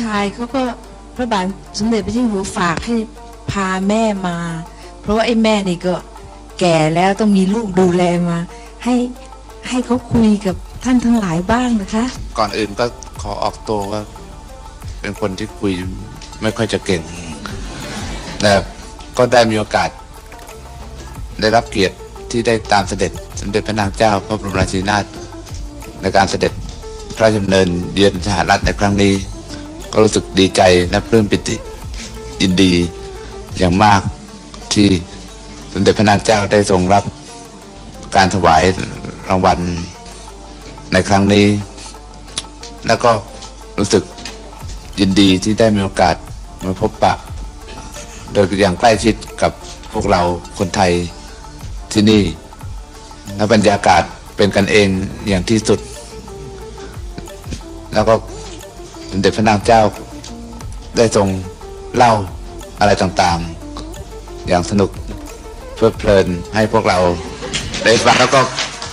ชายเขาก็พระบาทสมเด็จพระเจ้าอยู่หัวฝากให้พาแม่มา เพราะว่าไอ้แม่นี่ก็แก่แล้วต้องมีลูกดูแลมา ให้ให้เขาคุยกับท่านทั้งหลายบ้างนะคะ ก่อนอื่นก็ขอออกตัวว่า เป็นคนที่คุยไม่ค่อยจะเก่งแต่ก็ได้มีโอกาส ได้รับเกียรติที่ได้ตามเสด็จสมเด็จพระนางเจ้าพระบรมราชินีนาถในการเสด็จพระราชดำเนินเยือนสหรัฐในครั้งนี้ ก็รู้สึกดีใจและปลื้มปิติยินดีอย่างมากที่สมเด็จพระนางเจ้าได้ทรงรับการถวายรางวัลในครั้งนี้ แล้วก็รู้สึกยินดีที่ได้มีโอกาสมาพบปะ โดยอย่างใกล้ชิดกับพวกเราคนไทยที่นี่และบรรยากาศเป็นกันเองอย่างที่สุด แล้วก็ เด็จพระนางเจ้า ได้ทรงเล่าอะไรต่างๆ อย่างสนุกเพลิดเพลินให้พวกเราได้ฟังแล้วก็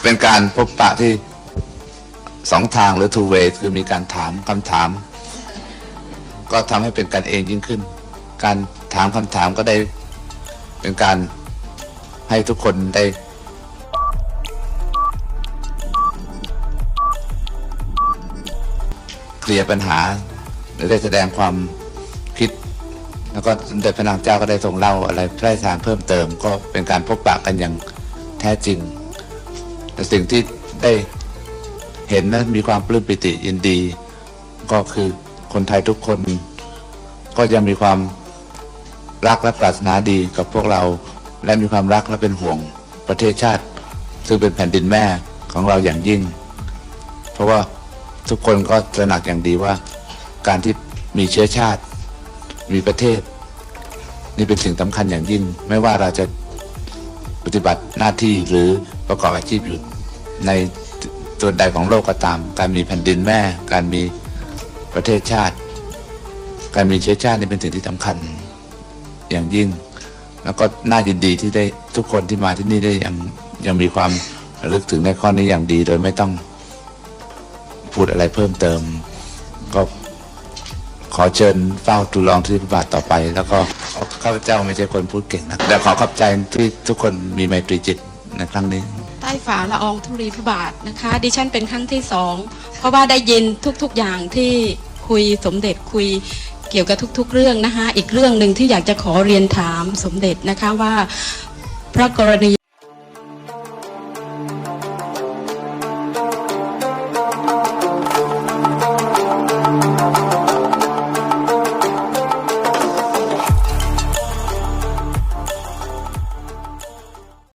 เป็นการพบปะที่สองทางหรือ two way คือมีการถามคำถาม ก็ทำให้เป็นกันเองยิ่งขึ้น การถามคำถามก็ได้เป็นการให้ทุกคนได้ ลียร์ปัญหา หรือได้แสดงความคิด แล้วก็สมเด็จพระนางเจ้าก็ได้ทรงเล่าอะไรพระราชทานเพิ่มเติม ก็เป็นการพบปะกันอย่างแท้จริง แต่สิ่งที่ได้เห็นนั้นมีความปลื้มปิติยินดี ก็คือคนไทยทุกคน ก็ยังมีความรักและปรารถนาดีกับพวกเรา และมีความรักและเป็นห่วงประเทศชาติ ซึ่งเป็นแผ่นดินแม่ของเราอย่างยิ่ง เพราะว่า ทุกคนก็ตระหนักอย่างดีว่า การที่มีเชื้อชาติ มีประเทศ นี่เป็นสิ่งสำคัญอย่างยิ่ง ไม่ว่าเราจะปฏิบัติหน้าที่หรือประกอบอาชีพอยู่ในส่วนใดของโลกก็ตาม การมีแผ่นดินแม่ การมีประเทศชาติ การมีเชื้อชาตินี่เป็นสิ่งที่สำคัญอย่างยิ่ง แล้วก็น่ายินดีที่ได้ทุกคนที่มาที่นี่ได้ยังยังมีความระลึกถึงในข้อนี้อย่างดีโดยไม่ต้อง พูดอะไรเพิ่มเติม ก็ขอเชิญเฝ้าทูลองที่พระบาทต่อไป แล้วก็ข้าพเจ้าไม่ใช่คนพูดเก่งนะแต่ขอขอบใจที่ทุกคนมีไมตรีจิตในครั้งนี้ ใต้ฝาละอองธุลีพระบาทนะคะ ดิฉันเป็นครั้งที่สองเพราะว่าได้ยินทุกๆอย่างที่คุยสมเด็จคุยเกี่ยวกับทุก ๆ เรื่องนะคะอีกเรื่องหนึ่งที่อยากจะขอเรียนถามสมเด็จนะคะว่าพระกรณี